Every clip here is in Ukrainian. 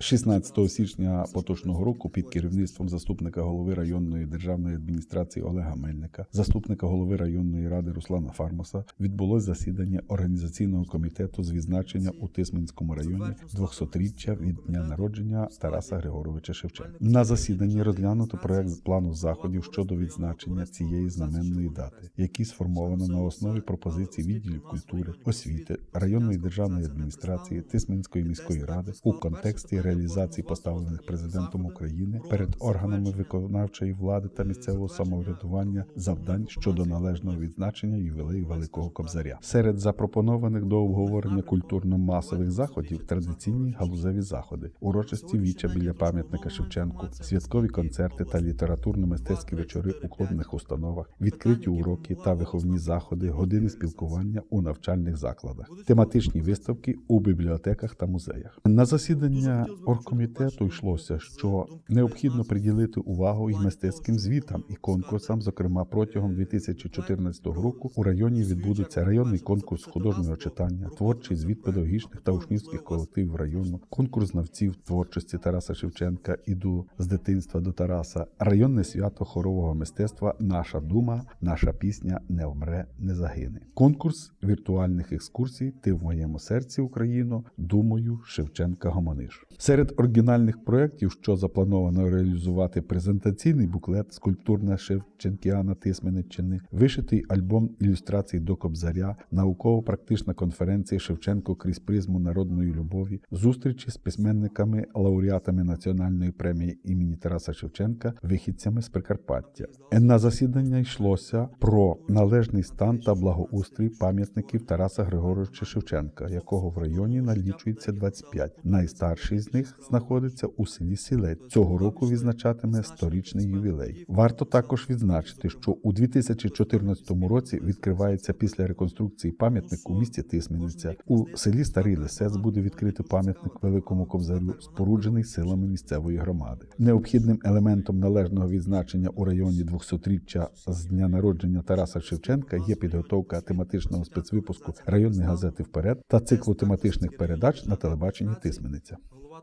16 січня поточного року під керівництвом заступника голови районної державної адміністрації Олега Мельника, заступника голови районної ради Руслана Фармоса відбулось засідання організаційного комітету з відзначення у Тисменському районі 200-річчя від дня народження Тараса Григоровича Шевченка. На засіданні розглянуто проект плану заходів щодо відзначення цієї знаменної дати, який сформовано на основі пропозицій відділів культури, освіти, районної державної адміністрації Тисменської міської ради у контексті реалізації поставлених президентом України перед органами виконавчої влади та місцевого самоврядування завдань щодо належного відзначення ювілею Великого Кобзаря. Серед запропонованих до обговорення культурно-масових заходів традиційні галузеві заходи, урочисті віча біля пам'ятника Шевченку, святкові концерти та літературно-мистецькі вечори у клубних установах, відкриті уроки та виховні заходи, години спілкування у навчальних закладах, тематичні виставки у бібліотеках та музеях. На засідання оргкомітету йшлося, що необхідно приділити увагу і мистецьким звітам і конкурсам. Зокрема, протягом 2014 року у районі відбудеться районний конкурс художнього читання, творчий звіт педагогічних та учнівських колективів району, конкурс знавців творчості Тараса Шевченка Іду з дитинства до Тараса, районне свято хорового мистецтва Наша дума, наша пісня не вмре, не загине. Конкурс віртуальних екскурсій Ти в моєму серці Україно, думаю, Шевченка Гомониш. Серед оригінальних проєктів, що заплановано реалізувати презентаційний буклет скульптурна Шевченкіана Тисменеччини, вишитий альбом ілюстрацій до Кобзаря, науково-практична конференція Шевченко крізь призму народної любові, зустрічі з письменниками, лауреатами національної премії імені Тараса Шевченка, вихідцями з Прикарпаття. На засідання йшлося про належний стан та благоустрій пам'ятників Тараса Григоровича Шевченка, якого в районі налічується 25. Найстарший з них знаходиться у селі Сілець. Цього року відзначатиме сторічний ювілей. Варто також відзначити, що у 2014 році відкривається після реконструкції пам'ятник у місті Тисмениця. У селі Старий Лисець буде відкрити пам'ятник Великому Ковзарю, споруджений силами місцевої громади. Необхідним елементом належного відзначення у районі 200-річчя з дня народження Тараса Шевченка є підготовка тематичного спецвипуску районної газети вперед та циклу тематичних передач на телебаченні Тисмениця.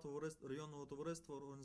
Товариства районного товариства організації.